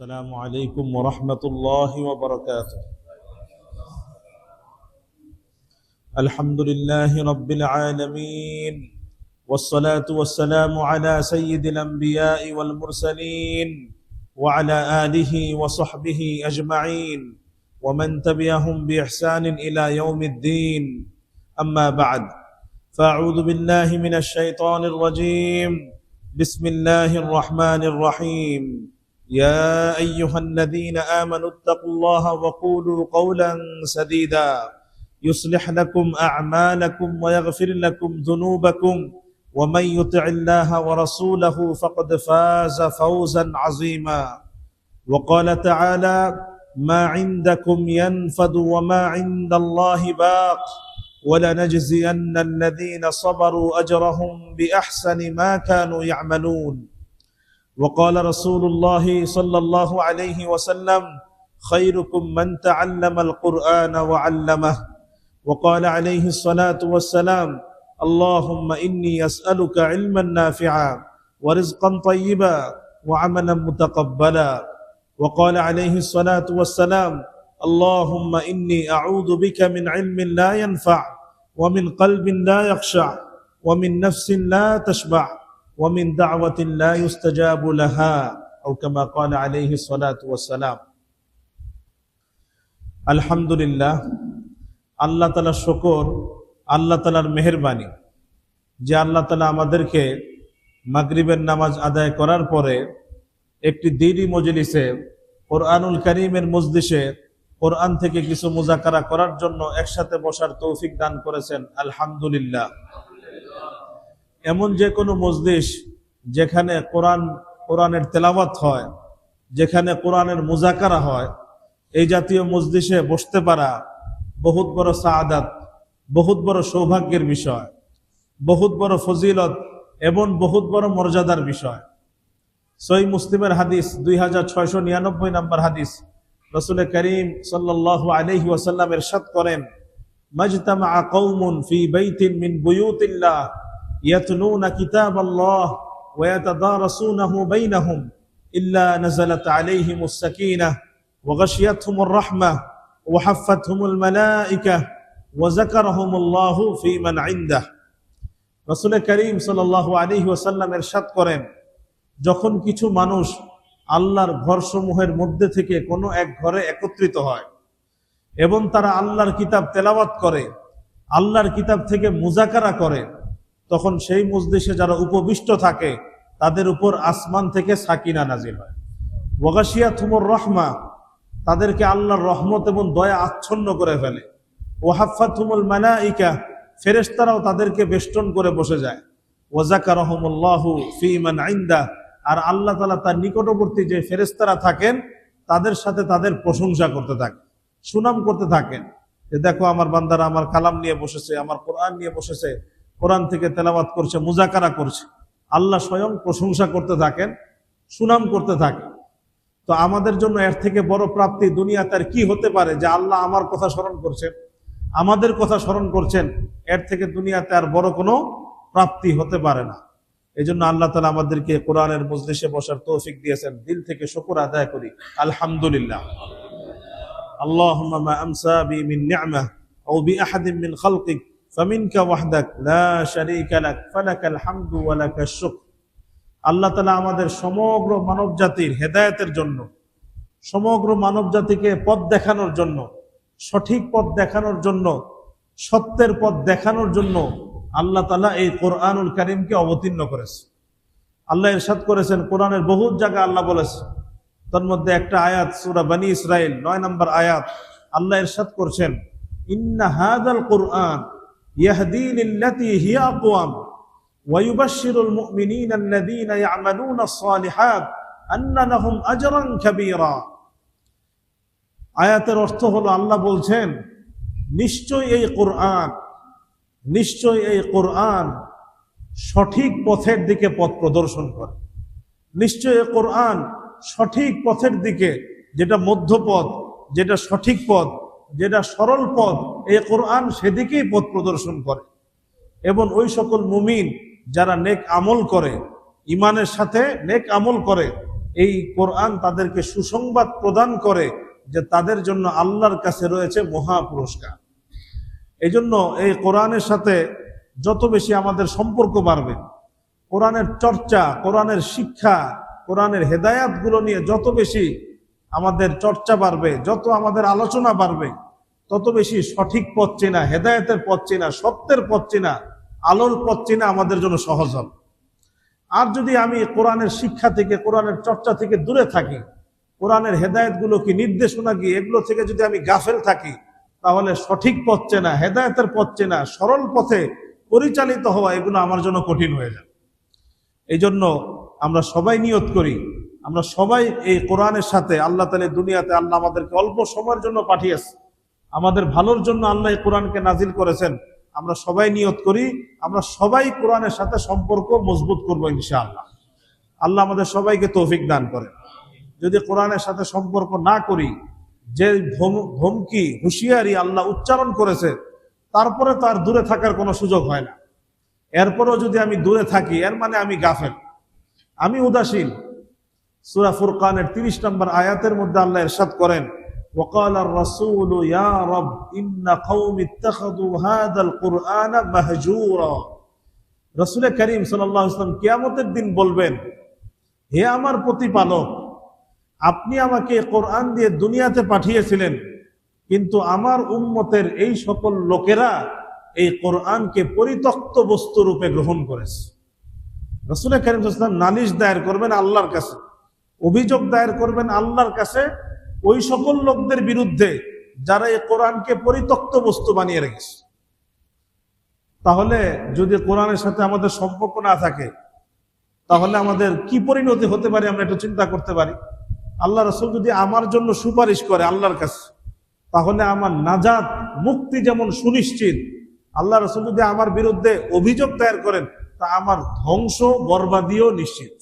السلام عليكم ورحمة الله وبركاته. الحمد لله رب العالمين والصلاة والسلام على سيد الأنبياء والمرسلين وعلى آله وصحبه أجمعين ومن تبعهم بإحسان إلى يوم الدين. أما بعد فأعوذ بالله من الشيطان الرجيم. بسم الله الرحمن الرحيم. يا أيها الذين آمنوا اتقوا الله وقولوا قولا سديدا. يصلح لكم أعمالكم ويغفر لكم ذنوبكم. ومن يطع الله ورسوله فقد فاز فوزا عظيما. وقال تعالى ما عندكم ينفد وما عند الله باق. ولنجزين الذين صبروا أجرهم بأحسن ما كانوا يعملون. وقال رسول الله صلى الله عليه وسلم خيركم من تعلم القرآن وعلمه. وقال عليه الصلاة والسلام اللهم إني أسألك علما نافعا ورزقا طيبا وعملا متقبلا. وقال عليه الصلاة والسلام اللهم إني أعوذ بك من علم لا ينفع ومن قلب لا يخشع ومن نفس لا تشبع ومن دعوة لا يستجاب لها أو كما قال عليه الصلاة والسلام আলহামদুলিল্লাহ আল্লাহ তালার শকর আল্লাহ তালার মেহরবানি যে আল্লাহ তালা আমাদেরকে মাগরিবের নামাজ আদায় করার পরে একটি দিনই মজলিসে কোরআনুল করিমের মজলিসে কোরআন থেকে কিছু মুজাকারা করার জন্য একসাথে বসার তৌফিক দান করেছেন আলহামদুলিল্লাহ এমন যে কোনো মজলিস যেখানে কোরআন, কোরআনের তেলাওয়াত হয়, যেখানে কোরআনের মোজাকারা হয়, এই জাতীয় মজলিসে বসতে পারা বহুত বড় সাদাত বহুত বড় সৌভাগ্যের বিষয়, বহুত বড় ফজিলত, এবং বহুত বড় মর্যাদার বিষয়। সই মুসলিমের হাদিস দুই হাজার ছয়শো নিরানব্বই নম্বর হাদিস, রসুল করিম সাল্লাহ আলহি ওয়াসাল্লাম এরশাদ করেন, মজতামা কৌমুন ফি বাইতিন মিন বুয়ুতিল্লাহ। يتلون كتاب الله ويتدارسونه بينهم إلا نزلت عليهم السكينة وغشيتهم الرحمة وحفتهم الملائكة وذكرهم الله في من عنده রসুল করিম সাল্লাহ আলী ওসাল্লাম এরশাদ করেন যখন কিছু মানুষ আল্লাহর ঘরসমূহের মধ্যে থেকে কোনো এক ঘরে একত্রিত হয় এবং তারা আল্লাহর কিতাব তেলাওয়াত করে আল্লাহর কিতাব থেকে মুজাকারা করে তখন সেই মজলিসে যারা উপবিষ্ট থাকে, তাদের উপর আসমান থেকে সাকিনা নাজিল হয়। ওগাশিয়া থুমর রহমা, তাদেরকে আল্লাহর রহমত এবং দয়া আচ্ছন্ন করে ফেলে। ওহাফা থুমুল মালাইকা ফেরেস্তারাও তাদেরকে বেষ্টন করে বসে যায়। ওজাকা রহমুল্লাহ ফিমান আইন্দা আর আল্লাহ তালা তার নিকটবর্তী যে ফেরেস্তারা থাকেন, তাদের সাথে তাদের প্রশংসা করতে থাকে সুনাম করতে থাকেন। যে দেখো আমার বান্দারা আমার কালাম নিয়ে বসেছে, আমার কোরআন নিয়ে বসেছে কোরআন থেকে তেলাবাত করছে, মুজাকারা করছে। আল্লাহ স্বয়ং প্রশংসা করতে থাকেন, সুনাম করতে থাকে তো আমাদের জন্য এর থেকে বড় প্রাপ্তি দুনিয়াতে আর কি হতে পারে যে আল্লাহ আমার কথা স্মরণ করছেন, আমাদের কথা স্মরণ করছেন, এর থেকে দুনিয়াতে আর বড় কোনো প্রাপ্তি হতে পারে না। এই জন্য আল্লাহ তালা আমাদেরকে কোরআনের মজলিসে বসার তৌফিক দিয়েছেন। দিল থেকে শকুর আদায় করি। আলহামদুলিল্লাহ। আল্লাহ আমসা বি মিন নিয়ামা ও বি আহাদিম মিন খালকিক। فمنك وحدك لا شريك لك فلك الحمد ولك الشكر আল্লাহ তালা আমাদের সমগ্র মানব জাতির হেদায়তের জন্য সমগ্র মানব জাতিকে পথ দেখানোর জন্য সঠিক পথ দেখানোর জন্য সত্যের পথ দেখানোর জন্য আল্লাহ তালা এই কোরআনুল করিমকে অবতীর্ণ করেছে আল্লাহ ইরশাদ করেছেন কোরআনের বহুত জায়গা আল্লাহ বলেছে তার মধ্যে একটা আয়াত সুরা বানী ইসরায়েল নয় নম্বর আয়াত আল্লাহ ইরশাদ করছেন ইন্না হাদাল কোরআন يهدي للتي هي أقوم ويبشر المؤمنين الذين يعملون الصالحات أن لهم أجرا كبيرا আয়াতের অর্থ হলো আল্লাহ বলছেন নিশ্চয় এই কোরআন নিশ্চয় এই কোরআন সঠিক পথের দিকে পথ প্রদর্শন করে নিশ্চয় এই কোরআন সঠিক পথের দিকে যেটা মধ্যপথ যেটা সঠিক পথ যেটা সরল পথ, এই কোরআন সেদিকেই পথ প্রদর্শন করে। এবং ওই সকল মুমিন যারা নেক আমল করে ইমানের সাথে নেক আমল করে, এই কোরআন তাদেরকে সুসংবাদ প্রদান করে যে তাদের জন্য আল্লাহর কাছে রয়েছে মহা পুরস্কার। এই জন্য এই কোরআনের সাথে যত বেশি আমাদের সম্পর্ক বাড়বে, কোরআনের চর্চা, কোরআনের শিক্ষা, কোরআনের হেদায়াতগুলো নিয়ে যত বেশি আমাদের চর্চা বাড়বে, যত আমাদের আলোচনা বাড়বে, তত বেশি সঠিক পথ চেনা, হেদায়তের পথ চেনা, সত্যের পথ চেনা, আলোর পথ চেনা আমাদের জন্য সহজ হবে। আর যদি আমি কোরআনের শিক্ষা থেকে, কোরআনের চর্চা থেকে দূরে থাকি, কোরআনের হেদায়তগুলো কি নির্দেশনা কি, এগুলো থেকে যদি আমি গাফেল থাকি, তাহলে সঠিক পথ চেনা, হেদায়তের পথ চেনা, সরল পথে পরিচালিত হওয়া এগুলো আমার জন্য কঠিন হয়ে যায় এই জন্য আমরা সবাই নিয়ত করি আমরা সবাই এই কোরআনের সাথে, আল্লাহ তালে দুনিয়াতে আল্লাহ আমাদেরকে অল্প সময়ের জন্য পাঠিয়েছে। আমাদের ভালোর জন্য আল্লাহ কোরআনকে নাজিল করেছেন। আমরা সবাই নিয়ত করি, আমরা সবাই কোরআনের সাথে সম্পর্ক মজবুত করব ইনশাআল্লাহ। আল্লাহ আমাদের সবাইকে তৌফিক দান করেন। যদি কোরআনের সাথে সম্পর্ক না করি, যে ধমকি, হুঁশিয়ারি আল্লাহ উচ্চারণ করেছে, তারপরে তার দূরে থাকার কোনো সুযোগ হয় না। এরপরেও যদি আমি দূরে থাকি, এর মানে আমি গাফেল। আমি উদাসীন। সুরা ফুরকানের তিরিশ নম্বর আয়াতের মধ্যে আল্লাহ ইরশাদ করেন وقال الرسول يا رب إن قوم اتخذوا هذا القرآن مهجورا রসুল করিম সাল্লাহ ইসলাম কিয়ামতের দিন বলবেন হে আমার প্রতিপালক আপনি আমাকে কোরআন দিয়ে দুনিয়াতে পাঠিয়েছিলেন কিন্তু আমার উম্মতের এই সকল লোকেরা এই কোরআনকে পরিত্যক্ত বস্তু রূপে গ্রহণ করেছে রসুল করিম ইসলাম নালিশ দায়ের করবেন আল্লাহর কাছে অভিযোগ দায়ের করবেন আল্লাহর কাছে, ওই সকল লোকদের বিরুদ্ধে যারা এই কোরআনকে পরিত্যক্ত বস্তু বানিয়ে রেখেছে। তাহলে যদি কোরআনের সাথে আমাদের সম্পর্ক না থাকে, তাহলে আমাদের কি পরিণতি হতে পারে আমরা একটু চিন্তা করতে পারি। আল্লাহ রসুল যদি আমার জন্য সুপারিশ করে আল্লাহর কাছে, তাহলে আমার নাজাদ মুক্তি যেমন সুনিশ্চিত, আল্লাহ রসুল যদি আমার বিরুদ্ধে অভিযোগ দায়ের করেন, তা আমার ধ্বংস বরবাদিও নিশ্চিত।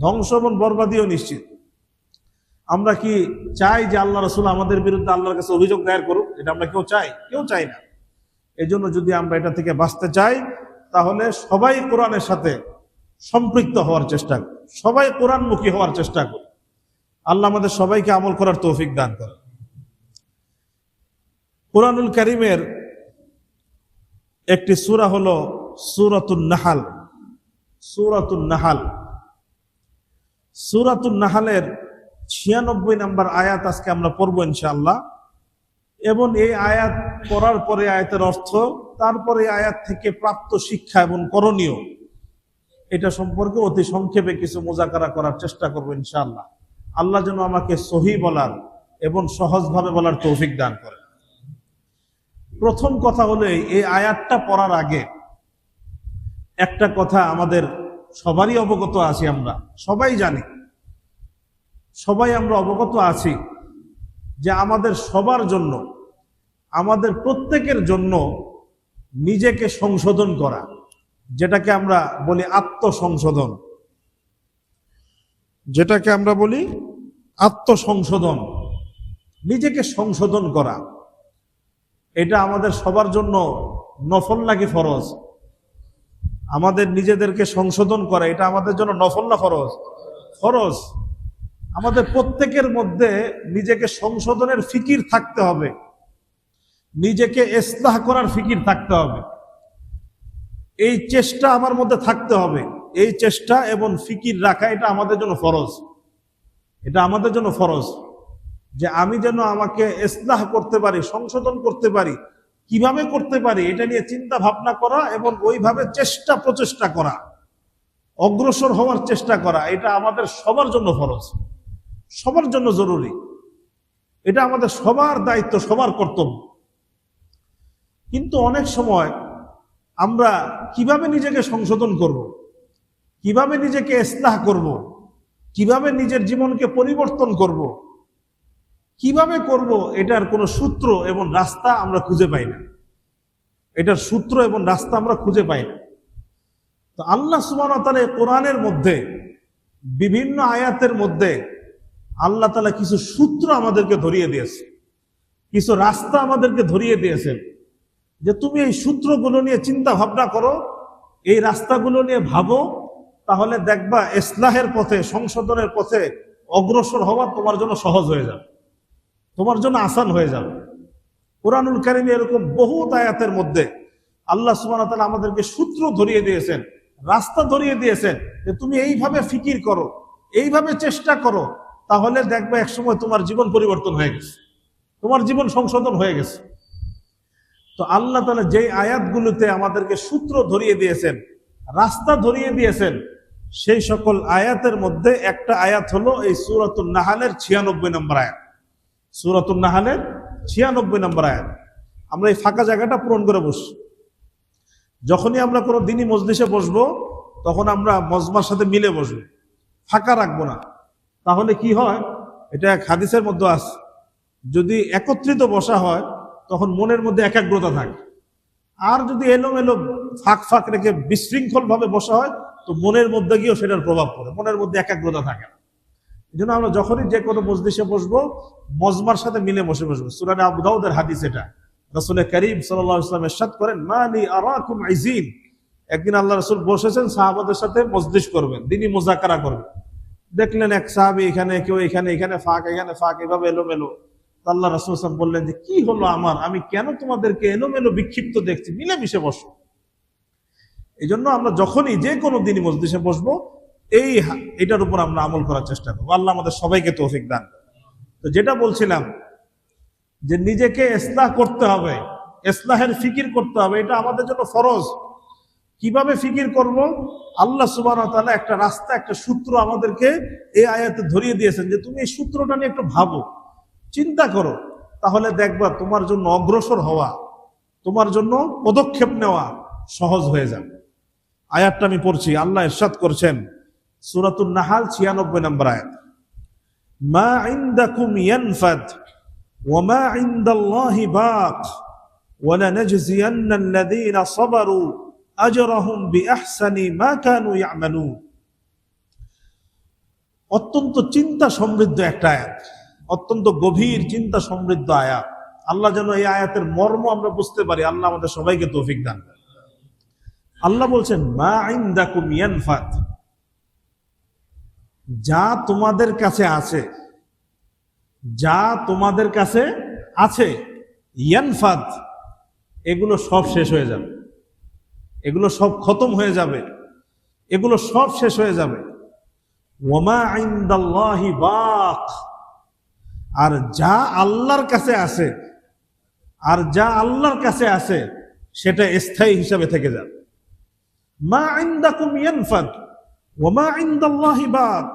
ধ্বংস এবং বরবাদিও নিশ্চিত। আমরা কি চাই যে আল্লাহ রসুল আমাদের বিরুদ্ধে আল্লাহর কাছে অভিযোগ দায়ের করুক? এটা আমরা কেউ চাই? কেউ চাই না। এই যদি আমরা এটা থেকে বাঁচতে চাই, তাহলে সবাই কোরআনের সাথে সম্পৃক্ত হওয়ার চেষ্টা করি সবাই কোরআনমুখী হওয়ার চেষ্টা করি আল্লাহ আমাদের সবাইকে আমল করার তৌফিক দান করে কোরআনুল করিমের একটি সূরা হলো সূরাতুন নাহাল। সূরাতুন নাহাল। সূরাতুন নাহালের ছিয়ানব্বই নম্বর আয়াত আজকে আমরা পড়ব ইনশাআল্লাহ। এবং এই আয়াত পড়ার পরে আয়াতের অর্থ, তারপরে আয়াত থেকে প্রাপ্ত শিক্ষা এবং করণীয়, এটা সম্পর্কে অতি সংক্ষেপে কিছু মোজাকারা করার চেষ্টা করব ইনশাআল্লাহ। আল্লাহ যেন আমাকে সহি বলার এবং সহজভাবে বলার তৌফিক দান করে প্রথম কথা হলো, এই আয়াতটা পড়ার আগে একটা কথা আমাদের সবারই অবগত আছি আমরা, সবাই জানি। সবাই আমরা অবগত আছি যে আমাদের সবার জন্য, আমাদের প্রত্যেকের জন্য নিজেকে সংশোধন করা, যেটাকে আমরা বলি আত্মসংশোধন। যেটাকে আমরা বলি আত্মসংশোধন, নিজেকে সংশোধন করা। এটা আমাদের সবার জন্য নফল নাকি ফরজ? আমাদের নিজেদেরকে সংশোধন করা, এটা আমাদের জন্য নফল না ফরজ? ফরজ। আমাদের প্রত্যেকের মধ্যে নিজেকে সংশোধনের ফিকির থাকতে হবে। নিজেকে ইসলাহ করার ফিকির থাকতে হবে। এই চেষ্টা আমার মধ্যে থাকতে হবে। এই চেষ্টা এবং ফিকির রাখা, এটা আমাদের জন্য ফরজ। এটা আমাদের জন্য ফরজ যে আমি যেন আমাকে ইসলাহ করতে পারি, সংশোধন করতে পারি কীভাবে করতে পারি এটা নিয়ে চিন্তা ভাবনা করা এবং ওইভাবে চেষ্টা প্রচেষ্টা করা, অগ্রসর হওয়ার চেষ্টা করা, এটা আমাদের সবার জন্য ফরজ, সবার জন্য জরুরি এটা আমাদের সবার দায়িত্ব, সবার কর্তব্য কিন্তু অনেক সময় আমরা কীভাবে নিজেকে সংশোধন করব। কীভাবে নিজেকে ইসলাহ করব। কীভাবে নিজের জীবনকে পরিবর্তন করব। কীভাবে করব এটার কোনো সূত্র এবং রাস্তা আমরা খুঁজে পাই না। এটার সূত্র এবং রাস্তা আমরা খুঁজে পাই না। তো আল্লাহ সুবান কোরআনের মধ্যে, বিভিন্ন আয়াতের মধ্যে আল্লাহ তালা কিছু সূত্র আমাদেরকে ধরিয়ে দিয়েছে। কিছু রাস্তা আমাদেরকে ধরিয়ে দিয়েছেন যে তুমি এই সূত্রগুলো নিয়ে চিন্তা ভাবনা করো, এই রাস্তাগুলো নিয়ে ভাবো, তাহলে দেখবা ইসলাহের পথে, সংশোধনের পথে অগ্রসর হওয়া তোমার জন্য সহজ হয়ে যাবে। তোমার জন্য আসান হয়ে যাবে। কোরআনুল কারিমে এরকম বহু আয়াতের মধ্যে আল্লাহ তাআলা আমাদেরকে সূত্র ধরিয়ে দিয়েছেন, রাস্তা ধরিয়ে দিয়েছেন যে তুমি এইভাবে ফিকির করো, এইভাবে চেষ্টা করো, তাহলে দেখবে একসময় তোমার জীবন পরিবর্তন হয়ে গেছে। তোমার জীবন সংশোধন হয়ে গেছে। তো আল্লাহ তালা যেই আয়াতগুলোতে আমাদেরকে সূত্র ধরিয়ে দিয়েছেন, রাস্তা ধরিয়ে দিয়েছেন, সেই সকল আয়াতের মধ্যে একটা আয়াত হলো এই সুরাতুল নাহালের ছিয়ানব্বই নম্বর আয়াত। সুরাতুল নাহালের ছিয়ানব্বই নম্বর আয়াত। আমরা এই ফাঁকা জায়গাটা পূরণ করে বসি। যখনই আমরা কোনো দিনই মজলিসে বসবো, তখন আমরা মজমার সাথে মিলে বসবো। ফাঁকা রাখব না। তাহলে কি হয়? এটা এক হাদিসের মধ্যে আছে। যদি একত্রিত বসা হয়, তখন মনের মধ্যে একাগ্রতা থাকে। আর যদি এলোমেলো ফাঁক ফাঁক রেখে বিশৃঙ্খল ভাবে বসা হয়, তো মনের মধ্যে গিয়েও সেটার প্রভাব পড়ে। মনের মধ্যে একাগ্রতা থাকে জন্য আমরা যখনই যে কোনো মজলিসে বসবো, মজমার সাথে মিলে বসে বসবো। সুরানে আবুদাউদের হাদিস এটা। রসুল করিম সাল্লাহ ইসলাম এরশাদ করেন মানি আরাকুম আইজিন। একদিন আল্লাহ রসুল বসেছেন, সাহাবাদের সাথে মজলিস করবেন, দিনই মোজাকারা করবেন। দেখলেন এক সাহাবি এখানে, কেউ এখানে এখানে ফাঁক এখানে ফাঁক, এভাবে এলোমেলো। তো আল্লাহ রসুল বললেন যে, কি হলো আমার? আমি কেন তোমাদেরকে এলোমেলো বিক্ষিপ্ত দেখছি? মিলেমিশে বসো। এই জন্য আমরা যখনই যে কোনো দিনই মজলিসে বসবো এই এটার উপর আমরা আমল করার চেষ্টা করব। আল্লাহ আমাদের সবাইকে তৌফিক দান তো যেটা বলছিলাম যে নিজেকে ইসলাহ করতে হবে, ইসলাহের ফিকির করতে হবে, এটা আমাদের জন্য ফরজ। কীভাবে ফিকির করব? আল্লাহ সুবাহ একটা রাস্তা, একটা সূত্র আমাদেরকে এই আয়াতে ধরিয়ে দিয়েছেন যে তুমি এই সূত্রটা নিয়ে একটু ভাবো, চিন্তা করো। তাহলে দেখবা তোমার জন্য অগ্রসর হওয়া, তোমার জন্য পদক্ষেপ নেওয়া সহজ হয়ে যাবে। আয়াতটা আমি পড়ছি, আল্লাহ ইরশাদ করছেন সূরাতুন নাহাল 96 নম্বর আয়াত মা ইনদাকুম ইয়ানফাদ ওয়া মা ইনদাল্লাহি বাক ولنجزين الذين صبروا أجرهم بأحسن ما كانوا يعملون অত্যন্ত চিন্তা সমৃদ্ধ একটা আয়াত অত্যন্ত গভীর চিন্তা সমৃদ্ধ আয়াত আল্লাহ যেন এই আয়াতের মর্ম আমরা বুঝতে পারি আল্লাহ আমাদের সবাইকে তৌফিক দান করেন। আল্লাহ বলছেন মা ইনদাকুম ইয়ানফাত যা তোমাদের কাছে আছে, যা তোমাদের কাছে আছে, ইয়ানফাদ, এগুলো সব শেষ হয়ে যাবে। এগুলো সব খতম হয়ে যাবে। এগুলো সব শেষ হয়ে যাবে। ওমা ইনদাল্লাহি বাক। আর যা আল্লাহর কাছে আছে, আর যা আল্লাহর কাছে আছে, সেটা স্থায়ী হিসাবে থেকে যাবে। মা ইনদাকুম ইয়ানফাদ। ওমা ইন্দাল্লাহি বাদ।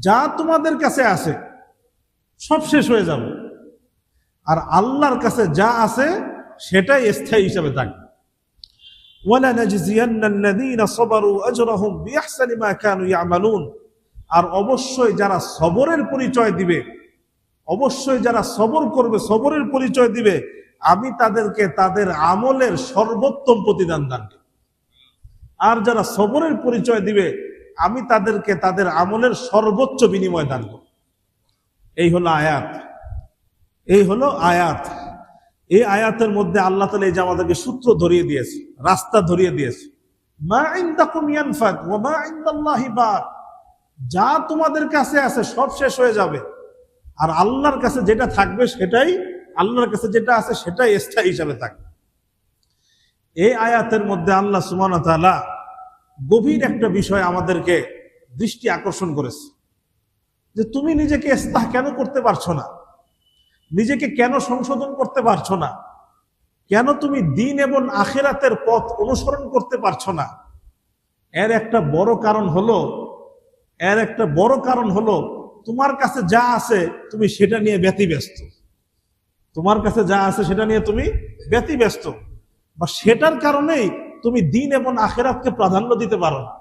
যা তোমাদের কাছে আছে, সব শেষ হয়ে যাবে। আর আল্লাহর কাছে যা আছে, সেটাই স্থায়ী হিসাবে থাকবে। আর অবশ্যই যারা সবরের পরিচয় দিবে, অবশ্যই যারা সবর করবে, সবরের পরিচয় দিবে, আমি তাদেরকে তাদের আমলের সর্বোত্তম প্রতিদান দান আর যারা সবরের পরিচয় দিবে আমি তাদেরকে তাদের আমলের সর্বোচ্চ বিনিময় দান করব। এই হলো আয়াত। এই হলো আয়াত। এই আয়াতের মধ্যে আল্লাহ তালা এই যে আমাদেরকে সূত্র ধরিয়ে দিয়েছে, রাস্তা ধরিয়ে দিয়েছে। যা তোমাদের কাছে আছে সব শেষ হয়ে যাবে। আর আল্লাহর কাছে যেটা থাকবে সেটাই, আল্লাহর কাছে যেটা আছে সেটাই স্থায়ী হিসাবে থাকবে। এই আয়াতের মধ্যে আল্লাহ ওয়া তাআলা গভীর একটা বিষয় আমাদেরকে দৃষ্টি আকর্ষণ করেছে। যে তুমি নিজেকে ইস্তাহ কেন করতে পারছ না? নিজেকে কেন সংশোধন করতে পারছ না? কেন তুমি দিন এবং আখেরাতের পথ অনুসরণ করতে পারছ না? এর একটা বড় কারণ হলো, এর একটা বড় কারণ হলো, তোমার কাছে যা আছে তুমি সেটা নিয়ে ব্যতিব্যস্ত। তোমার কাছে যা আছে সেটা নিয়ে তুমি ব্যতিব্যস্ত। বা সেটার কারণেই তুমি দিন এবং আখেরাতকে প্রাধান্য দিতে পারো না।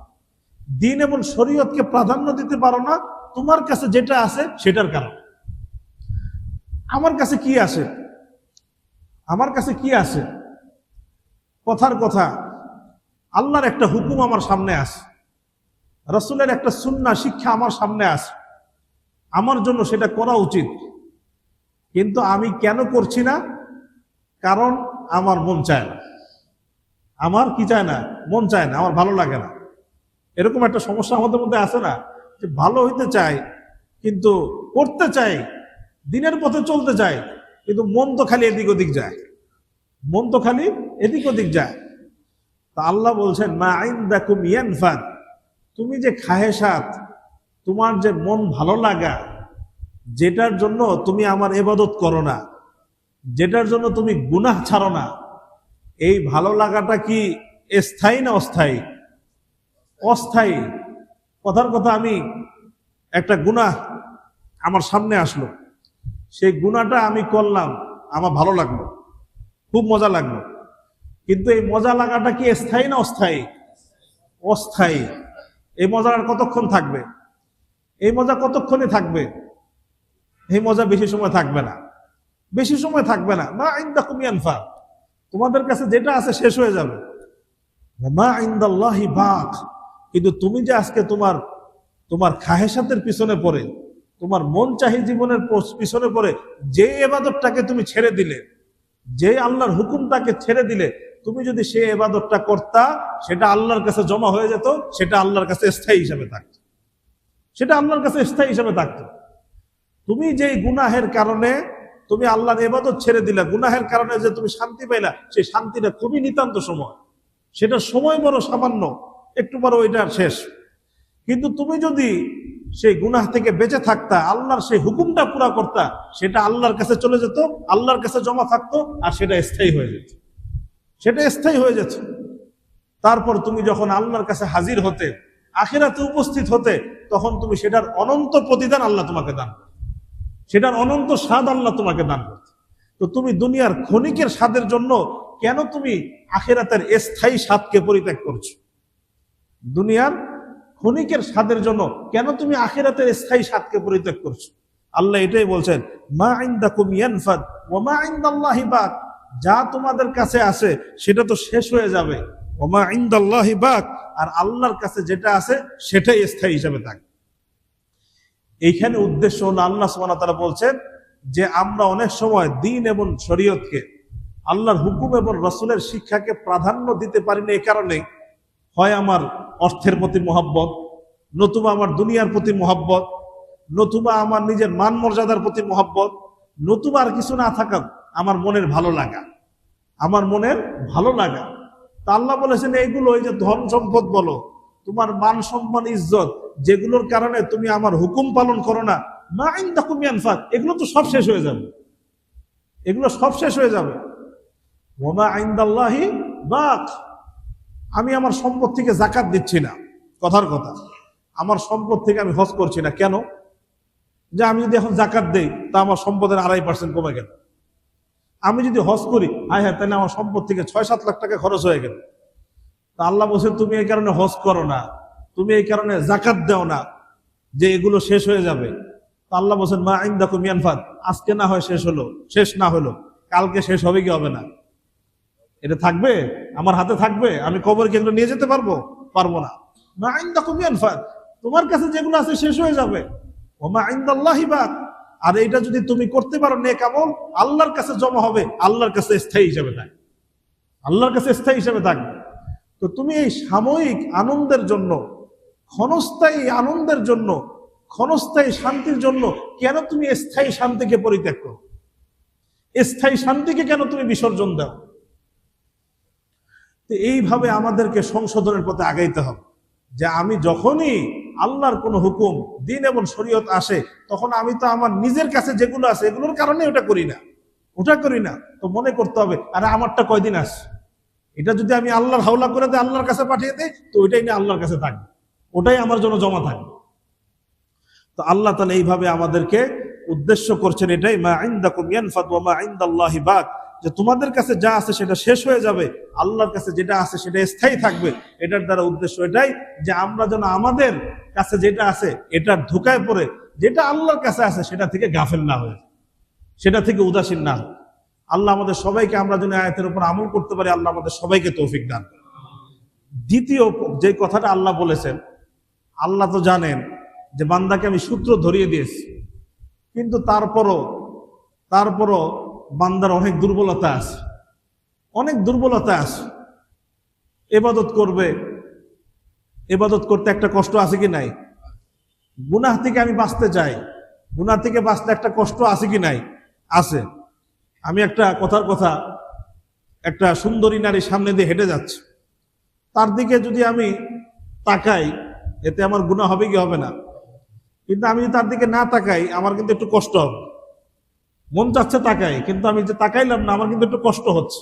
দিন এবং শরীয়তকে প্রাধান্য দিতে পারো না, তোমার কাছে যেটা আছে সেটার কারণ। আমার কাছে কি আছে? আমার কাছে কি আছে? কথার কথা, আল্লাহর একটা হুকুম আমার সামনে আছে। রসুলের একটা সুন্না শিক্ষা আমার সামনে আছে। আমার জন্য সেটা করা উচিত। কিন্তু আমি কেন করছি না? কারণ আমার মন চায় না। আমার কি চায় না? মন চায় না, আমার ভালো লাগে না। এরকম একটা সমস্যা আমাদের মধ্যে আছে না? যে ভালো হইতে চাই কিন্তু করতে চাই দিনের পথে চলতে চাই কিন্তু মন তো খালি এদিক ওদিক যায়। মন তো খালি এদিক ওদিক যায়। তা আল্লাহ বলছেন, মা আইন দাকুম ইয়ানফাদ। তুমি যে খাহেসাত তোমার যে মন ভালো লাগা, যেটার জন্য তুমি আমার এবাদত করো না, যেটার জন্য তুমি গুনাহ ছাড়ো না এই ভালো লাগাটা কি স্থায়ী না অস্থায়ী? অস্থায়ী। কথার কথা আমি একটা গুনাহ আমার সামনে আসলো। সেই গুনাহটা আমি করলাম, আমার ভালো লাগল, খুব মজা লাগল। কিন্তু এই মজা লাগাটা কি স্থায়ী না অস্থায়ী? অস্থায়ী। এই মজাটা কতক্ষণ থাকবে? এই মজা কতক্ষণে থাকবে? এই মজা বেশি সময় থাকবে না। বেশি সময় থাকবে না। মা আইন্দা কুমিয়ানফা তোমাদের কাছে যেটা আছে শেষ হয়ে যাবে। মা কিন্তু তুমি যে আজকে তোমার তোমার খাহেসাতের পিছনে পড়ে, তোমার মন চাহি জীবনের পিছনে পড়ে, যে এবাদতটাকে তুমি ছেড়ে দিলে, যে আল্লাহর হুকুমটাকে ছেড়ে দিলে, তুমি যদি সে এবাদতটা করতা, সেটা আল্লাহর কাছে জমা হয়ে যেত, সেটা আল্লাহর কাছে স্থায়ী হিসাবে থাকতো। সেটা আল্লাহর কাছে স্থায়ী হিসাবে থাকতো। তুমি যেই গুনাহের কারণে তুমি আল্লাহর এবাদত ছেড়ে দিলা, গুনাহের কারণে যে তুমি শান্তি পাইলা, সেই শান্তিটা খুবই নিতান্ত সময়। সেটা সময় বড় সামান্য, একটু বড় ওইটার শেষ। কিন্তু তুমি যদি সেই গুনাহ থেকে বেঁচে থাকতা, আল্লাহর সেই হুকুমটা পুরা করতা, সেটা আল্লাহর কাছে চলে যেত, আল্লাহর কাছে জমা থাকতো, আর সেটা স্থায়ী হয়ে যেত। সেটা স্থায়ী হয়ে যেত। তারপর তুমি যখন আল্লাহর কাছে হাজির হতে, আখেরাতে উপস্থিত হতে, তখন তুমি সেটার অনন্ত প্রতিদান আল্লাহ তোমাকে দান। সেটার অনন্ত স্বাদ আল্লাহ তোমাকে দান করছে। তো তুমি দুনিয়ার ক্ষণিকের স্বাদের জন্য কেন তুমি আখেরাতের স্থায়ী স্বাদকে পরিত্যাগ করছ? দুনিয়ার ক্ষণিকের স্বাদের জন্য কেন তুমি আখেরাতের স্থায়ী স্বাদকে পরিত্যাগ করছ? আল্লাহ এটাই বলছেন, মা আইন্দাকুম ইয়ানফাদ ওয়া মা ইনদাল্লাহি বাক। যা তোমাদের কাছে আছে, সেটা তো শেষ হয়ে যাবে। ওয়া মা ইনদাল্লাহি বাক। আর আল্লাহর কাছে যেটা আছে, সেটাই স্থায়ী হিসাবে থাকবে। এইখানে উদ্দেশ্য হলো আল্লাহ ওয়া তাআলা বলছেন যে আমরা অনেক সময় দিন এবং শরীয়তকে, আল্লাহর হুকুম এবং রসুলের শিক্ষাকে প্রাধান্য দিতে পারি না এই কারণে হয় আমার অর্থের প্রতি মহাব্বত, নতুবা আমার দুনিয়ার প্রতি মহাব্বত, নতুবা আমার নিজের মান মর্যাদার প্রতি মহাব্বত, নতুবা আর কিছু না থাকা আমার মনের ভালো লাগা। আমার মনের ভালো লাগা। তা আল্লাহ বলেছেন, এইগুলো এই যে ধন সম্পদ বলো তোমার মান সম্মান, ইজ্জত, যেগুলোর কারণে তুমি আমার হুকুম পালন করো না না আইন তাকুমিয়ানফাত এগুলো তো সব শেষ হয়ে যাবে। এগুলো সব শেষ হয়ে যাবে। ওমা আইন্দাল্লাহি বাক। আমি আমার সম্পদ থেকে জাকাত দিচ্ছি না। কথার কথা। আমার সম্পদ থেকে আমি হজ করছি না। কেন? যে আমি যদি এখন জাকাত দেই, তা আমার সম্পদের আড়াই পার্সেন্ট কমে গেল। আমি যদি হজ করি হ্যাঁ হ্যাঁ তাহলে আমার সম্পদ থেকে ছয় সাত লাখ টাকা খরচ হয়ে গেল। তা আল্লাহ বলছে তুমি এই কারণে হজ করো না। তুমি এই কারণে জাকাত দেও না যে এগুলো শেষ হয়ে যাবে। তা আল্লাহ বলছেন, মা আইন দেখো মিয়ানফাদ আজকে না হয় শেষ হলো, শেষ না হলো, কালকে শেষ হবে কি হবে না? এটা থাকবে? আমার হাতে থাকবে? আমি কবরকে এগুলো নিয়ে যেতে পারব? পারব না। মা আইন দেখো মিয়ানফাদ তোমার কাছে যেগুলো আছে শেষ হয়ে যাবে। ও মা আইন বাক আর এটা যদি তুমি করতে পারো নে আমল, আল্লাহর কাছে জমা হবে, আল্লাহর কাছে স্থায়ী হিসেবে থাকবে। আল্লাহর কাছে স্থায়ী হিসেবে থাকবে। তো তুমি এই সাময়িক আনন্দের জন্য, ক্ষণস্থায়ী আনন্দের জন্য, ক্ষণস্থায়ী শান্তির জন্য কেন তুমি স্থায়ী শান্তিকে পরিত্যাগ করো? স্থায়ী শান্তিকে কেন তুমি বিসর্জন দাও? তো এইভাবে আমাদেরকে সংশোধনের পথে আগাইতে হবে যে আমি যখনই আল্লাহর কোনো হুকুম, দিন এবং শরীয়ত আসে, তখন আমি তো আমার নিজের কাছে যেগুলো আছে, এগুলোর কারণে ওটা করি না। ওটা করি না। তো মনে করতে হবে, আরে আমারটা কয়দিন আস এটা যদি আমি আল্লাহর হাওলা করে দিই, আল্লাহর কাছে পাঠিয়ে দিই, তো ওইটাই নিয়ে আল্লাহর কাছে থাকবে। ওটাই আমার জন্য জমা থাকবে। তো আল্লাহ তাহলে এইভাবে আমাদেরকে উদ্দেশ্য করছেন এটাই, মা আইন্দাকুম ইয়ানফাদ ওয়া মা আইন্দাল্লাহি বাক যে তোমাদের কাছে যা আছে সেটা শেষ হয়ে যাবে, আল্লাহর কাছে যেটা আছে সেটা স্থায়ী থাকবে। এটার দ্বারা উদ্দেশ্য এটাই যে আমরা যেন আমাদের কাছে যেটা আছে, এটার ধোকায় পড়ে, যেটা আল্লাহর কাছে আছে সেটা থেকে গাফেল না হয়ে সেটা থেকে উদাসীন না হয় আল্লাহ আমাদের সবাইকে আমরা যেন আয়াতের উপর আমল করতে পারি, আল্লাহ আমাদের সবাইকে তৌফিক দান দ্বিতীয় যে কথাটা আল্লাহ বলেছেন, আল্লাহ তো জানেন যে বান্দাকে আমি সূত্র ধরিয়ে দিয়েছি, কিন্তু তারপরও তারপরও বান্দার অনেক দুর্বলতা আছে, অনেক দুর্বলতা আছে। এবাদত করবে, এবাদত করতে একটা কষ্ট আছে কি নাই? গুনাহ থেকে আমি বাঁচতে চাই, গুনাহ থেকে বাঁচতে একটা কষ্ট আছে কি নাই? আছে। আমি একটা কথার কথা, একটা সুন্দরী নারী সামনে দিয়ে হেঁটে যাচ্ছে। তার দিকে যদি আমি তাকাই, এতে আমার গুনাহ হবে কি হবে না? কিন্তু আমি যদি তার দিকে না তাকাই, আমার কিন্তু একটু কষ্ট হবে। মন চাচ্ছে তাকাই, কিন্তু আমি যে তাকাইলাম না, আমার কিন্তু একটু কষ্ট হচ্ছে।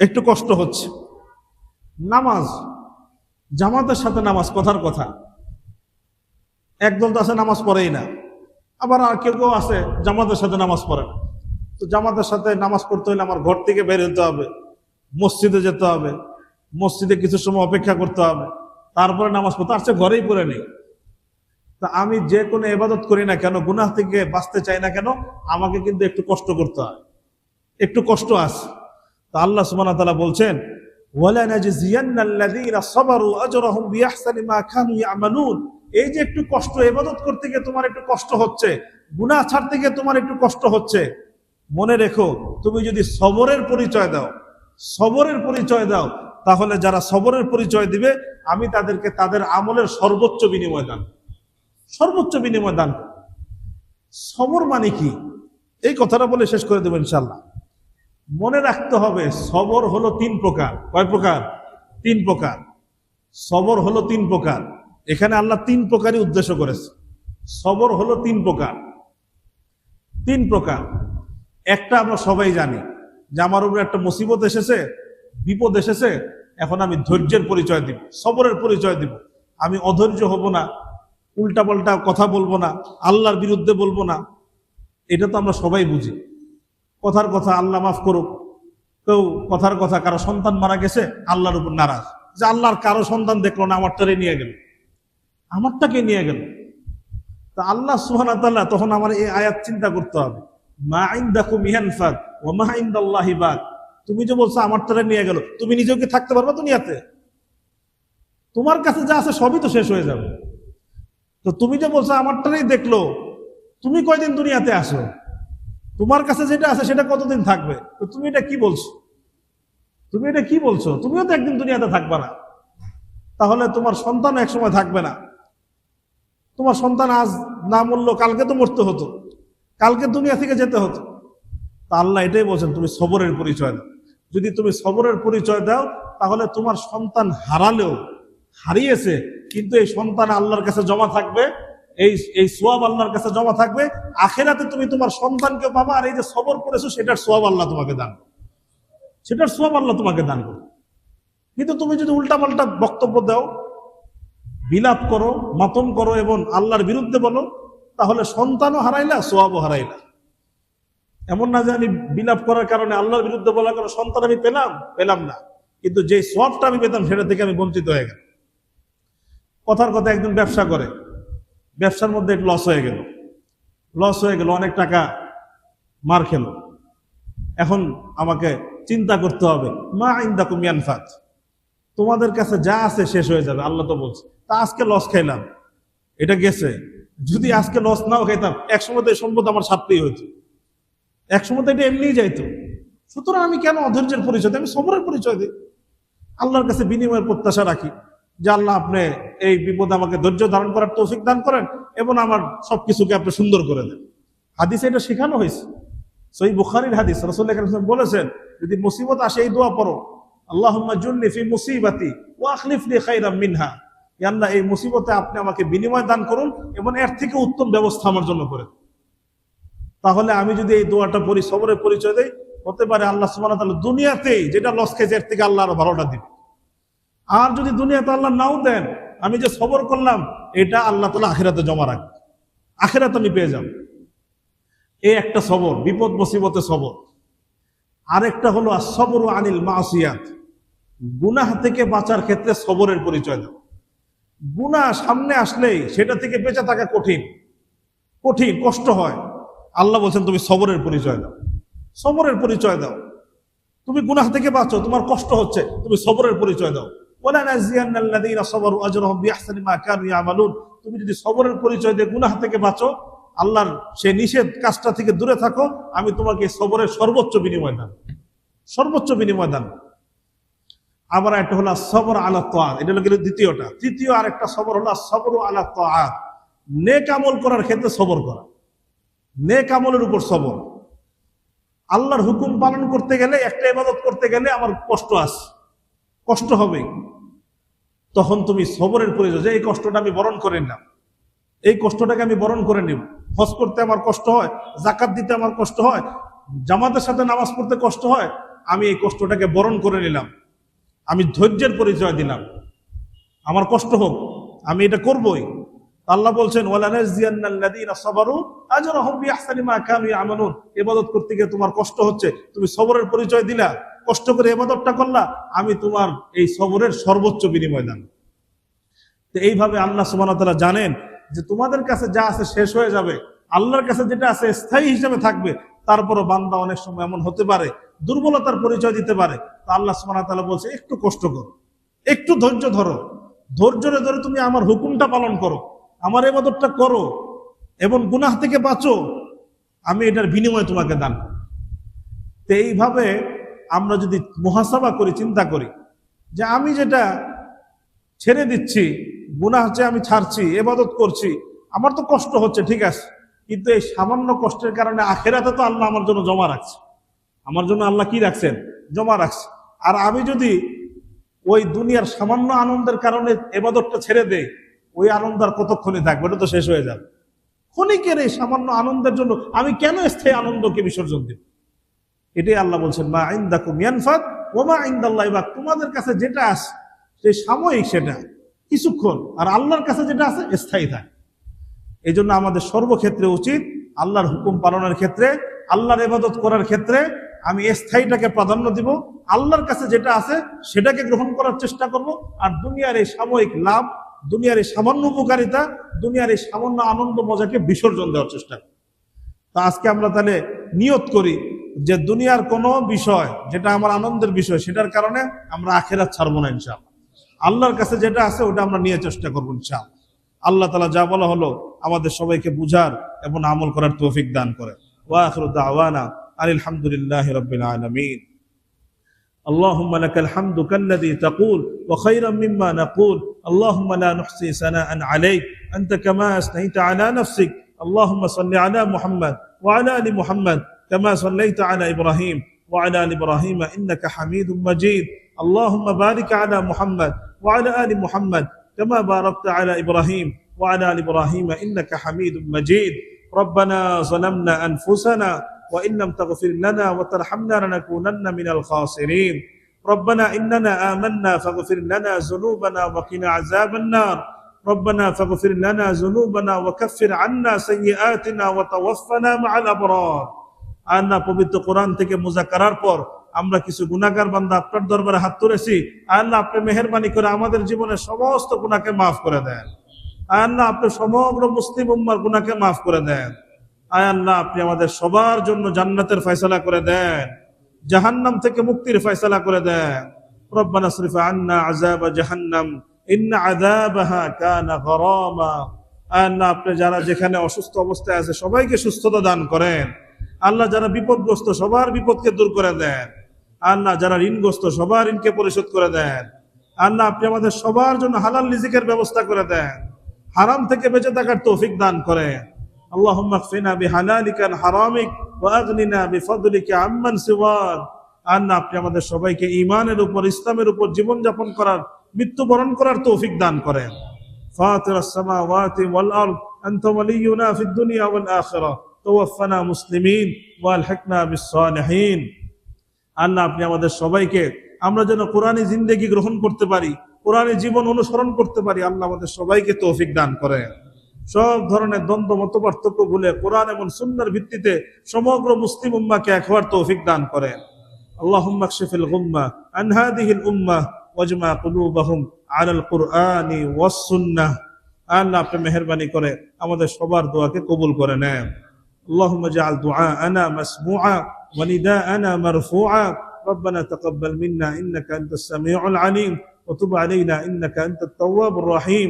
একটু কষ্ট হচ্ছে। নামাজ, জামাতের সাথে নামাজ কথার কথা। একদল তো আছে নামাজ পড়েই না। আবার আর কেউ কেউ আছে জামাতের সাথে নামাজ পড়ে না। তো জামাতের সাথে নামাজ পড়তে হলে আমার ঘর থেকে বের হতে হবে, মসজিদে যেতে হবে, মসজিদে কিছু সময় অপেক্ষা করতে হবে, তারপরে নামাজ পড়তে আর সে ঘরেই পড়ে নেই। তা আমি যে কোনো এবাদত করি না কেন, গুনাহ থেকে বাঁচতে চাই না কেন, আমাকে কিন্তু একটু কষ্ট করতে হয়। একটু কষ্ট আছে। তা আল্লাহ ওয়া তাআলা বলছেন এই যে একটু কষ্ট ইবাদত করতে গিয়ে তোমার একটু কষ্ট হচ্ছে, গুনাহ ছাড়তে গিয়ে তোমার একটু কষ্ট হচ্ছে মনে রেখো, তুমি যদি সবরের পরিচয় দাও, সবরের পরিচয় দাও, তাহলে যারা সবরের পরিচয় দিবে, আমি তাদেরকে তাদের আমলের সর্বোচ্চ বিনিময় দান সর্বোচ্চ বিনিময় দান সবর মানে কি? এই কথাটা বলে শেষ করে দেবো ইনশাল্লাহ মনে রাখতে হবে, সবর হলো তিন প্রকার। কয় প্রকার? তিন প্রকার। সবর হলো তিন প্রকার। এখানে আল্লাহ তিন প্রকারই উদ্দেশ্য করেছে। সবর হলো তিন প্রকার। তিন প্রকার। একটা আমরা সবাই জানি যে আমার উপরে একটা মুসিবত এসেছে, বিপদ এসেছে, এখন আমি ধৈর্যের পরিচয় দিব, সবরের পরিচয় দিব। আমি অধৈর্য হব না উল্টা পাল্টা কথা বলব না, আল্লাহর বিরুদ্ধে বলব না, এটা তো আমরা সবাই বুঝি। কথার কথা আল্লাহ মাফ করুক, কেউ কথার কথা কারও সন্তান মারা গেছে, আল্লাহর উপর নারাজ। যে আল্লাহর কারও সন্তান দেখল না আমারটারে নিয়ে গেল। আমারটাকে নিয়ে গেল? তা আল্লাহ সুহানা তাল্লাহ তখন আমার এই আয়াত চিন্তা করতে হবে। মা ইন্দাকুম ইয়ানফাদ ওয়া মা তুমি যে বলছো আমারটারে নিয়ে গেল, তুমি নিজেও কি থাকতে পারবে দুনিয়াতে? তোমার কাছে যা আছে সবই তো শেষ হয়ে যাবে। তো তুমি যে বলছো আমারটারই দেখল, তুমি কয়দিন দুনিয়াতে আসো? তোমার কাছে যেটা আছে সেটা কতদিন থাকবে? তো তুমি এটা কি বলছো? তুমি এটা কি বলছো? তুমিও তো একদিন দুনিয়াতে থাকবে না। তাহলে তোমার সন্তান এক সময় থাকবে না। তোমার সন্তান আজ না মরলো কালকে তো মরতে হতো। কালকে দুনিয়া থেকে যেতে হতো। তা আল্লাহ এটাই বলছেন, তুমি সবরের পরিচয় দাও। যদি তুমি সবরের পরিচয় দাও, তাহলে তোমার সন্তান হারালেও, হারিয়েছে, কিন্তু এই সন্তান আল্লাহর কাছে জমা থাকবে, এই এই সোয়াব আল্লাহর কাছে জমা থাকবে। আখেরাতে তুমি তোমার সন্তানকে পাবা, আর এই যে সবর করেছ, সেটার সোয়াব আল্লাহ তোমাকে দান সেটার সোয়াব আল্লাহ তোমাকে দান করবে। কিন্তু তুমি যদি উল্টা উল্টাপাল্টা বক্তব্য দাও, বিলাপ করো, মাতম করো এবং আল্লাহর বিরুদ্ধে বলো তাহলে সন্তানও হারাইলা, সোয়াবও হারাইলা। এমন না যে আমি বিলাপ করার কারণে আল্লাহর বিরুদ্ধে বলার কারণে সন্তান আমি পেলাম? পেলাম না। কিন্তু যে সোয়াবটা আমি পেতাম, সেটা থেকে আমি বঞ্চিত হয়ে গেলাম। কথার কথা একজন ব্যবসা করে। ব্যবসার মধ্যে লস হয়ে গেল। লস হয়ে গেল, অনেক টাকা মার খেলো। এখন আমাকে চিন্তা করতে হবে, মা ইন্দা কুমিয়ানফাত তোমাদের কাছে যা আছে শেষ হয়ে যাবে, আল্লাহ তো বলছে। তা আজকে লস খাইলাম। এটা গেছে। যদি আজকে লস নাও খাইতাম একসময় তো সম্পদ আমার সাথেই হইতো একসময় তো এটা এমনিই যাইতো। সুতরাং আমি কেন অধৈর্যের পরিচয় দিই? আমি সবরের পরিচয় দিই। আল্লাহর কাছে বিনিময়ের প্রত্যাশা রাখি যে আল্লাহ আপনি এই বিপদ আমাকে ধৈর্য ধারণ করার তৌফিক দান করেন এবং আমার সবকিছুকে আপনি সুন্দর করে দেন। হাদিসে এটা শেখানো হয়েছে। সই বুখারির হাদিস রসুল্লাহ বলেছেন, যদি মুসিবত আসে, এই দোয়া পড়ো। আল্লাহুম্মা জুন্নি ফি মুসিবাতি ওয়া আখলিফ লি খাইরাম মিনহা। আল্লাহ এই মুসিবতে আপনি আমাকে বিনিময় দান করুন এবং এর থেকে উত্তম ব্যবস্থা আমার জন্য করে তাহলে আমি যদি এই দোয়াটা পড়ি, সবরের পরিচয় দেই, হতে পারে আল্লাহ ওয়া তাআলা দুনিয়াতেই যেটা লস খেয়েছে, এর থেকে আল্লাহ আরও ভালোটা দিবে। আর যদি দুনিয়াতে আল্লাহ নাও দেন, আমি যে সবর করলাম, এটা আল্লাহ তালা আখেরাতে জমা রাখবে। আখেরাতে আমি পেয়ে যাব। এই একটা সবর, বিপদ মুসিবতে সবর। আরেকটা হলো সবর আনিল মাসিয়াত। গুনাহ থেকে বাঁচার ক্ষেত্রে সবরের পরিচয় দাও। গুনাহ সামনে আসলেই সেটা থেকে বেঁচে থাকা কঠিন। কঠিন, কষ্ট হয়। আল্লাহ বলছেন, তুমি সবরের পরিচয় দাও। সবরের পরিচয় দাও। তুমি গুনাহ থেকে বাঁচো, তোমার কষ্ট হচ্ছে। তুমি সবরের পরিচয় দাও। তুমি যদি সবরের পরিচয় দিয়ে গুনাহ থেকে বাঁচো, আল্লাহর সেই নিষেধ কাজটা থেকে দূরে থাকো, আমি তোমাকে সবরের সর্বোচ্চ বিনিময় দান। সর্বোচ্চ বিনিময় দান। আবার একটা হলো সবর আলা তোয়ার এটা হলো গেল দ্বিতীয়টা। তৃতীয় আর একটা সবর হলো সবর আলা তোয়ার নেক আমল করার ক্ষেত্রে সবর করা। নেক আমলের উপর সবর। আল্লাহর হুকুম পালন করতে গেলে, একটা ইবাদত করতে গেলে আমার কষ্ট আছে কষ্ট হবে। তখন তুমি সবরের প্রয়োজন। যে এই কষ্টটা আমি বরণ করে নিলাম, এই কষ্টটাকে আমি বরণ করে নিব। হজ করতে আমার কষ্ট হয় জাকাত দিতে আমার কষ্ট হয়, জামাতের সাথে নামাজ পড়তে কষ্ট হয়, আমি এই কষ্টটাকে বরণ করে নিলাম। আমি ধৈর্যের পরিচয় দিলাম। আমার কষ্ট হোক, আমি এটা করবই। আল্লাহ বলছেন ইবাদত করতে গিয়ে তোমার কষ্ট হচ্ছে, তুমি সবরের পরিচয় দিলা, কষ্ট করে ইবাদতটা করলা, আমি তোমার এই সবরের সর্বোচ্চ বিনিময় দান। তো এইভাবে আল্লাহ ওয়া জানেন যে তোমাদের কাছে যা আছে শেষ হয়ে যাবে। আল্লাহর কাছে যেটা আছে স্থায়ী হিসেবে থাকবে। তারপরও বান্দা অনেক সময় এমন হতে পারে দুর্বলতার পরিচয় দিতে পারে, তা আল্লাহ ওয়া তাআলা বলছে, একটু কষ্ট করো, একটু ধৈর্য ধরো। ধৈর্য ধরে তুমি আমার হুকুমটা পালন করো, আমার এবাদতটা করো, এবং গুনাহ থেকে বাঁচো, আমি এটার বিনিময়ে তোমাকে দান তো এইভাবে আমরা যদি মহাসাবা করি, চিন্তা করি, যে আমি যেটা ছেড়ে দিচ্ছি, গুনাহ হচ্ছে আমি ছাড়ছি এবাদত করছি, আমার তো কষ্ট হচ্ছে, ঠিক আছে, কিন্তু এই সামান্য কষ্টের কারণে আখেরাতে তো আল্লাহ আমার জন্য জমা রাখছে। আমার জন্য আল্লাহ কি রাখছেন? জমা রাখছে। আর আমি যদি ওই দুনিয়ার সামান্য আনন্দের কারণে এবাদতটা ছেড়ে দেই, ওই আনন্দ আর কতক্ষণে থাকবে? এটা তো শেষ হয়ে যাবে। ক্ষণিকের এই সামান্য আনন্দের জন্য আমি কেন স্থায়ী আনন্দকে বিসর্জন দেব? এটাই আল্লাহ বলছেন, মা আইন্দাকুম ইয়ানফাত ও মা আইন্দাল্লাহ বা তোমাদের কাছে যেটা আছে, সেই সাময়িক সেটা, কিছুক্ষণ। আর আল্লাহর কাছে যেটা আছে, স্থায়ী থাকে। এই জন্য আমাদের সর্বক্ষেত্রে উচিত আল্লাহর হুকুম পালনের ক্ষেত্রে, আল্লাহর ইবাদত করার ক্ষেত্রে আমি স্থায়ীটাকে প্রাধান্য দিব, আল্লাহর কাছে যেটা আছে সেটাকে গ্রহণ করার চেষ্টা করব, আর দুনিয়ার এই সাময়িক লাভ, দুনিয়ার এই সামান্য উপকারিতা, দুনিয়ার এই সামান্য আনন্দ মজাকে বিসর্জন দেওয়ার চেষ্টা করব। তা আজকে আমরা তাহলে নিয়ত করি যে দুনিয়ার কোনো বিষয় যেটা আমার আনন্দের বিষয় সেটার কারণে আমরা আখেরাত ছাড়বো না ইনশাআল্লাহ। আল্লাহর কাছে যেটা আছে ওটা আমরা নিয়ে চেষ্টা করব ইনশাআল্লাহ। আল্লাহ তালা যা বলা হলো আমাদের সবাইকে বুঝার এবং আমল করার তৌফিক দান করে। عن الحمد لله رب العالمين اللهم لك الحمد كالذي تقول وخيرا مما نقول. اللهم لا نحصي ثناء عليك. أنت كما أثنيت على نفسك. اللهم صل على محمد وعلى آل محمد كما صليت على إبراهيم وعلى آل إبراهيم إنك حميد مجيد. اللهم بارك على محمد وعلى آل محمد كما باركت على إبراهيم وعلى آل إبراهيم إنك حميد مجيد. ربنا ظلمنا أنفسنا وان لم تغفر لنا وترحمنا لنكونن من الخاسرين ربنا اننا امنا فاغفر لنا ذنوبنا وقنا عذاب النار ربنا فاغفر لنا ذنوبنا وكفر عنا سيئاتنا وتوفنا مع الابرار আল্লাহ পবিত্র কোরআন থেকে মুজাকারার পর আমরা কিছু গুণাগার বান্দা আপনার দরবারে হাত তুলেছি আল্লাহ আপনি মেহরবানি করে আমাদের জীবনের সমস্ত গুণাকে মাফ করে দেন আল্লাহ আপনি সমগ্র মুসলিম উম্মার গুণাকে মাফ করে দেন আয় আল্লাহ আপনি আমাদের সবার জন্য জান্নাতের ফয়সালা করে দেন জাহান্নাম থেকে মুক্তির ফয়সালা করে দেন ربنا اصرف عنا عذاب جهنم ان عذابها كان غراما আল্লাহ আপনি যারা যেখানে অসুস্থ অবস্থায় আছে সবাইকে সুস্থতা দান করেন আল্লাহ যারা বিপদগ্রস্ত সবার বিপদকে দূর করে দেন আল্লাহ যারা ঋণগ্রস্ত সবার ঋণকে পরিশোধ করে দেন আল্লাহ আপনি আমাদের সবার জন্য হালাল রিজিকের ব্যবস্থা করে দেন হারাম থেকে বেঁচে থাকার তৌফিক দান করেন اللهم اكفنا بحلالك عن حرامك واغننا بفضلك عمن سواك আল্লাহ আপনি আমাদের সবাইকে ইমানের উপর ইসলামের উপর জীবন যাপন করার মৃত্যুবরণ করার তৌফিক দান করেন فاطر السماوات والارض انت ولينا في الدنيا والاخره توفنا مسلمين والحقنا بالصالحين আল্লাহ আপনি আমাদের সবাইকে আমরা যেন কোরআনী জিন্দেগি গ্রহণ করতে পারি কোরআনী জীবন অনুসরণ করতে পারি আল্লাহ আমাদের সবাইকে তৌফিক দান করেন সব ধরনের দ্বন্দ্ব মত পার্থক্য ভুলে কোরআন এবং সুন্নার ভিত্তিতে সমগ্র মুসলিম উম্মাকে এক হওয়ার তৌফিক দান করেন اللهم اكشف الغمة عن هذه الأمة واجمع قلوبهم على القرآن والسنة আল্লাহ আপনি মেহরবানি করে আমাদের সবার দোয়াকে কবুল করে নেন اللهم اجعل دعاءنا مسموعا ونداءنا مرفوعا ربنا تقبل منا انك انت السميع العليم وتب علينا انك انت التواب الرحيم